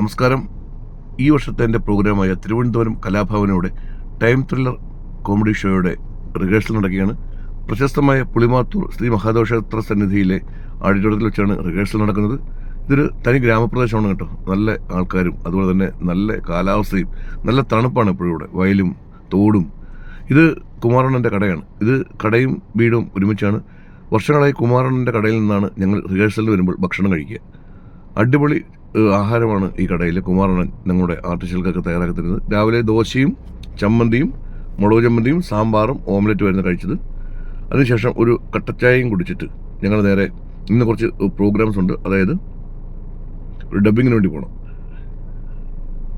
നമസ്കാരം. ഈ വർഷത്തെ എന്റെ പ്രോഗ്രാമായ തിരുവനന്തപുരം കലാഭവനോടെ ടൈം ത്രില്ലർ കോമഡി ഷോയുടെ റിഹേഴ്സൽ നടക്കുകയാണ്. പ്രശസ്തമായ പുളിമാത്തൂർ ശ്രീ മഹാദോഷേത്ര സന്നിധിയിലെ ആഡിറ്റോറിയത്തിൽ വെച്ചാണ് റിഹേഴ്സൽ നടക്കുന്നത്. ഇതൊരു തനി ഗ്രാമപ്രദേശമാണ് കേട്ടോ. നല്ല ആൾക്കാരും അതുപോലെ തന്നെ നല്ല കാലാവസ്ഥയും നല്ല തണുപ്പാണ് എപ്പോഴും ഇവിടെ. വയലും തോടും. ഇത് കുമാരണ്ണന്റെ കടയാണ്. ഇത് കടയും വീടും ഒരുമിച്ചാണ്. വർഷങ്ങളായി കുമാരണ്ണന്റെ കടയിൽ നിന്നാണ് ഞങ്ങൾ റിഹേഴ്സലിൽ വരുമ്പോൾ ഭക്ഷണം കഴിക്കുക. അടിപൊളി ആഹാരമാണ് ഈ കടയിൽ കുമാറാണ് ഞങ്ങളുടെ ആർട്ടിസ്റ്റുകൾക്കൊക്കെ തയ്യാറാക്കി തരുന്നത് രാവിലെ ദോശയും ചമ്മന്തിയും മുളക് ചമ്മന്തിയും സാമ്പാറും ഓംലെറ്റ് വരുന്ന കഴിച്ചത്. അതിനുശേഷം ഒരു കട്ടച്ചായയും കുടിച്ചിട്ട് ഞങ്ങൾ നേരെ ഇന്ന് കുറച്ച് പ്രോഗ്രാംസ് ഉണ്ട്. അതായത് ഒരു ഡബ്ബിങ്ങിന് വേണ്ടി പോകണം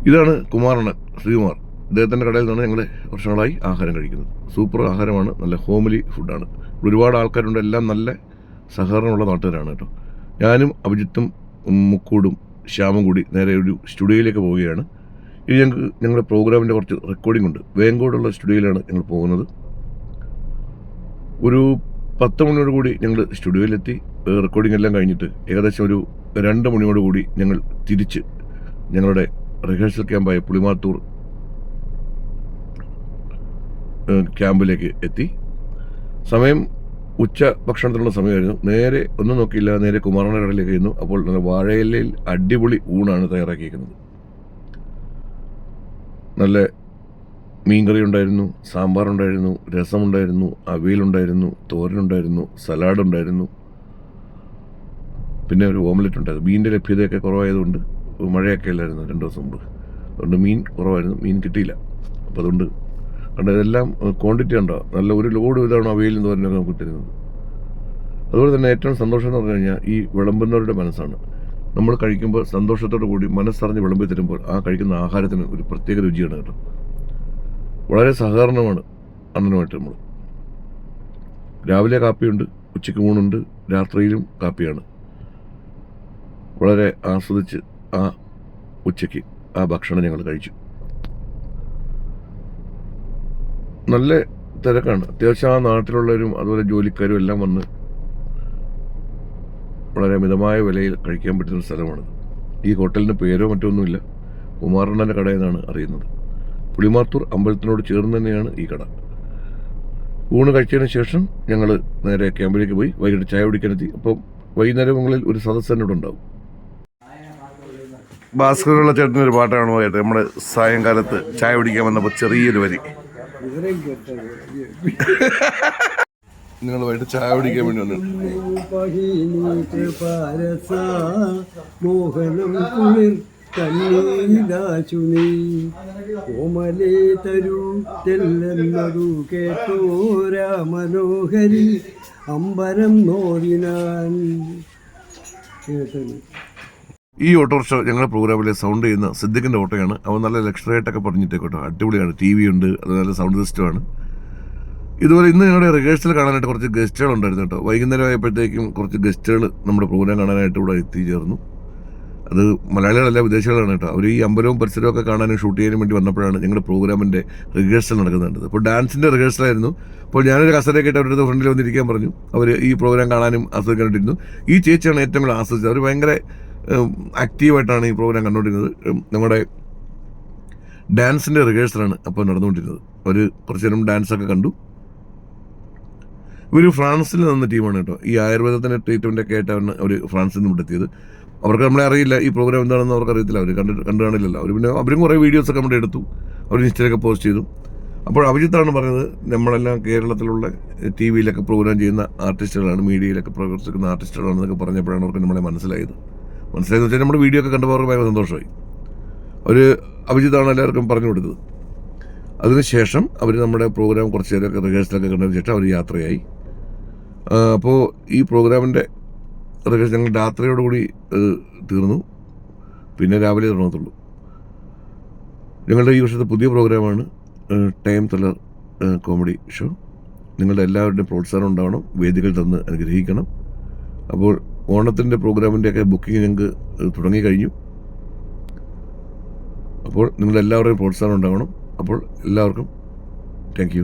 ഇതാണ് കുമാറാണ് ശ്രീകുമാർ. ഇദ്ദേഹത്തിന്റെ കടയിൽ നിന്നാണ് ഞങ്ങൾ വർഷങ്ങളായി ആഹാരം കഴിക്കുന്നത്. സൂപ്പർ ആഹാരമാണ്. നല്ല ഹോംലി ഫുഡാണ്. ഒരുപാട് ആൾക്കാരുണ്ട്. എല്ലാം നല്ല സഹകരണമുള്ള നാട്ടുകാരാണ് കേട്ടോ. ഞാനും അഭിജിത്തും മുക്കൂടും ശ്യാമും കൂടി നേരെ ഒരു സ്റ്റുഡിയോയിലേക്ക് പോവുകയാണ്. ഇത് ഞങ്ങൾക്ക് ഞങ്ങളുടെ പ്രോഗ്രാമിന്റെ കുറച്ച് റെക്കോർഡിംഗ് ഉണ്ട്. വേങ്കോടുള്ള സ്റ്റുഡിയോയിലാണ് ഞങ്ങൾ പോകുന്നത്. ഒരു പത്ത് മണിയോട് കൂടി ഞങ്ങൾ സ്റ്റുഡിയോയിലെത്തി. റെക്കോർഡിംഗ് എല്ലാം കഴിഞ്ഞിട്ട് ഏകദേശം ഒരു രണ്ട് മണിയോട് കൂടി ഞങ്ങൾ തിരിച്ച് ഞങ്ങളുടെ റിഹേഴ്സൽ ക്യാമ്പായ പുളിമാത്തൂർ ക്യാമ്പിലേക്ക് എത്തി. സമയം ഉച്ച ഭക്ഷണത്തിനുള്ള സമയമായിരുന്നു. നേരെ ഒന്നും നോക്കിയില്ല. നേരെ കുമാരന കടയിലേക്ക് ചെയ്യുന്നു അപ്പോൾ വാഴയിലയിൽ അടിപൊളി ഊണാണ് തയ്യാറാക്കിയിരിക്കുന്നത് നല്ല മീൻകറി ഉണ്ടായിരുന്നു സാമ്പാർ സാമ്പാറുണ്ടായിരുന്നു രസമുണ്ടായിരുന്നു അവിയലുണ്ടായിരുന്നു തോരനുണ്ടായിരുന്നു സലാഡ് ഉണ്ടായിരുന്നു പിന്നെ ഒരു ഓംലെറ്റ് ഉണ്ടായിരുന്നു. മീനിന്റെ ലഭ്യതയൊക്കെ കുറവായതുകൊണ്ട് മഴയൊക്കെ ഇല്ലായിരുന്നു രണ്ട് ദിവസം മുമ്പ്. അതുകൊണ്ട് മീൻ കുറവായിരുന്നു. മീൻ കിട്ടിയില്ല. അപ്പോൾ അതുകൊണ്ട് കണ്ട ഇതെല്ലാം ക്വാണ്ടിറ്റി ഉണ്ടോ? നല്ല ഒരു ലോഡ് ഇതാണ് അവയിൽ എന്ന് പറഞ്ഞാൽ നമുക്ക് തരുന്നത് അതുപോലെ തന്നെ ഏറ്റവും സന്തോഷം എന്ന് പറഞ്ഞു കഴിഞ്ഞാൽ ഈ വിളമ്പുന്നവരുടെ മനസ്സാണ്. നമ്മൾ കഴിക്കുമ്പോൾ സന്തോഷത്തോടു കൂടി മനസ്സറിഞ്ഞ് വിളമ്പി തരുമ്പോൾ ആ കഴിക്കുന്ന ആഹാരത്തിന് ഒരു പ്രത്യേക രുചിയാണ് കേട്ടോ. വളരെ സഹകരണമാണ് അണ്ണനുമായിട്ട് നമ്മൾ. രാവിലെ കാപ്പിയുണ്ട് ഉച്ചയ്ക്ക് ഊണുണ്ട് രാത്രിയിലും കാപ്പിയാണ്. വളരെ ആസ്വദിച്ച് ആ ഉച്ചയ്ക്ക് ആ ഭക്ഷണം ഞങ്ങൾ കഴിച്ചു. നല്ല തിരക്കാണ്. അത്യാവശ്യം ആ നാട്ടിലുള്ളവരും അതുപോലെ ജോലിക്കാരും എല്ലാം വന്ന് വളരെ മിതമായ വിലയിൽ കഴിക്കാൻ പറ്റുന്ന സ്ഥലമാണ് ഈ ഹോട്ടലിന് പേരോ മറ്റൊന്നുമില്ല കുമാരണ്ണന്റെ കട എന്നാണ് അറിയുന്നത്. പുളിമാത്തൂർ അമ്പലത്തിനോട് ചേർന്ന് തന്നെയാണ് ഈ കട. ഊണ് കഴിച്ചതിന് ശേഷം ഞങ്ങൾ നേരെ ക്യാമ്പിലേക്ക് പോയി വൈകിട്ട് ചായ കുടിക്കാനെത്തി അപ്പം വൈകുന്നേരങ്ങളിൽ ഒരു സദസ്സ് തന്നെ ഇവിടെ ഉണ്ടാവും. ഭാസ്കറുള്ള ചേട്ടന്റെ ഒരു പാട്ടാണ് പോയത്. നമ്മുടെ സായങ്കാലത്ത് ചായ കുടിക്കാൻ വന്നപ്പോൾ ചെറിയൊരു വരി. നിങ്ങൾ വൈകിട്ട് ചായ കുടിക്കാൻ വേണ്ടി മനോഹരി അമ്പരം നോറിനാൻ കേട്ടത്. ഈ ഓട്ടോറിക്ഷ ഞങ്ങളുടെ പ്രോഗ്രാമിലെ സൗണ്ട് ചെയ്യുന്ന സിദ്ദിഖിന്റെ ഓട്ടോയാണ്. അവൻ നല്ല ലക്ഷറായിട്ടൊക്കെ പറഞ്ഞിട്ടേക്കോട്ടോ അടിപൊളിയാണ്. ടി വി ഉണ്ട്. അത് നല്ല സൗണ്ട് സിസ്റ്റമാണ് ഇതുപോലെ ഇന്ന് ഞങ്ങളുടെ റിഹേഴ്സൽ കാണാനായിട്ട് കുറച്ച് ഗസ്റ്റുകൾ ഉണ്ടായിരുന്നു കേട്ടോ. വൈകുന്നേരം ആയപ്പോഴത്തേക്കും കുറച്ച് ഗസ്റ്റുകൾ നമ്മുടെ പ്രോഗ്രാം കാണാനായിട്ട് ഇവിടെ എത്തിച്ചേർന്നു. അത് മലയാളികളല്ല വിദേശികളാണ് കേട്ടോ. അവർ ഈ അമ്പലവും പരിസരവും ഒക്കെ കാണാനും ഷൂട്ട് ചെയ്യാനും വേണ്ടി വന്നപ്പോഴാണ് ഞങ്ങളുടെ പ്രോഗ്രാമിന്റെ റിഹേഴ്സൽ നടക്കുന്നുണ്ട് അപ്പോൾ ഡാൻസിന്റെ റിഹേഴ്സലായിരുന്നു അപ്പോൾ ഞാനൊരു കസരയൊക്കെ ആയിട്ട് അവരുടെ ഫ്രണ്ടിൽ വന്നിരിക്കാൻ പറഞ്ഞു. അവർ ഈ പ്രോഗ്രാം കാണാനും ആസ്വദിക്കാനായിട്ടിരുന്നു ഈ ചേച്ചിയാണ് ഏറ്റവും കൂടുതൽ ആസ്വദിച്ചത്. അവർ ഭയങ്കര ആക്റ്റീവായിട്ടാണ് ഈ പ്രോഗ്രാം കണ്ടുകൊണ്ടിരുന്നത്. നമ്മുടെ ഡാൻസിന്റെ റിഹേഴ്സലാണ് അപ്പോൾ നടന്നുകൊണ്ടിരുന്നത്. അവർ കുറച്ച് നേരം ഡാൻസൊക്കെ കണ്ടു. ഇവർ ഫ്രാൻസിൽ നിന്ന ടീമാണ് കേട്ടോ. ഈ ആയുർവേദത്തിന്റെ ട്രീറ്റ്മെന്റ് ഒക്കെ ആയിട്ടാണ് അവർ ഫ്രാൻസിൽ നിന്ന് ഇവിടെത്തിയത് അവർക്ക് നമ്മളെ അറിയില്ല ഈ പ്രോഗ്രാം എന്താണെന്ന് അവർക്ക് അറിയത്തില്ല. അവർ കണ്ട് കണ്ടു കാണില്ലല്ലോ. അവർ പിന്നെ അവരും കുറേ വീഡിയോസൊക്കെ നമ്മുടെ എടുത്തു. അവർ ഇൻസ്റ്റയിലൊക്കെ പോസ്റ്റ് ചെയ്തു. അപ്പോൾ അഭിജിത്താണ് പറഞ്ഞത് നമ്മളെല്ലാം കേരളത്തിലുള്ള ടി വിയിലൊക്കെ പ്രോഗ്രാം ചെയ്യുന്ന ആർട്ടിസ്റ്റുകളാണ് മീഡിയയിലൊക്കെ പ്രവർത്തിക്കുന്ന ആർട്ടിസ്റ്റുകളാണെന്നൊക്കെ പറഞ്ഞപ്പോഴാണ് അവർക്ക് നമ്മളെ മനസ്സിലായത്. മനസ്സിലായെന്ന് വെച്ചാൽ നമ്മുടെ വീഡിയോ ഒക്കെ കണ്ടപ്പോൾ അവർക്ക് ഭയങ്കര സന്തോഷമായി. അവർ അഭിജിത്താണ് എല്ലാവർക്കും പറഞ്ഞു കൊടുത്തത്. അതിനുശേഷം അവർ നമ്മുടെ പ്രോഗ്രാം കുറച്ച് നേരമൊക്കെ റിഹേഴ്സലൊക്കെ കണ്ടതിന് ശേഷം അവർ യാത്രയായി. അപ്പോൾ ഈ പ്രോഗ്രാമിന്റെ റിഹേഴ്സൽ ഞങ്ങൾ രാത്രിയോടുകൂടി തീർന്നു. പിന്നെ രാവിലെ തുടങ്ങത്തുള്ളൂ. ഞങ്ങളുടെ ഈ വർഷത്തെ പുതിയ പ്രോഗ്രാമാണ് ടൈം തലർ കോമഡി ഷോ നിങ്ങളുടെ എല്ലാവരുടെയും പ്രോത്സാഹനം ഉണ്ടാവണം വേദികൾ തന്ന് അനുഗ്രഹിക്കണം. അപ്പോൾ ഓണത്തിന്റെ പ്രോഗ്രാമിന്റെയൊക്കെ ബുക്കിംഗ് ഞങ്ങൾക്ക് തുടങ്ങി തുടങ്ങിക്കഴിഞ്ഞു. അപ്പോൾ നിങ്ങളെല്ലാവരുടെയും പ്രോത്സാഹനം ഉണ്ടാകണം അപ്പോൾ എല്ലാവർക്കും താങ്ക്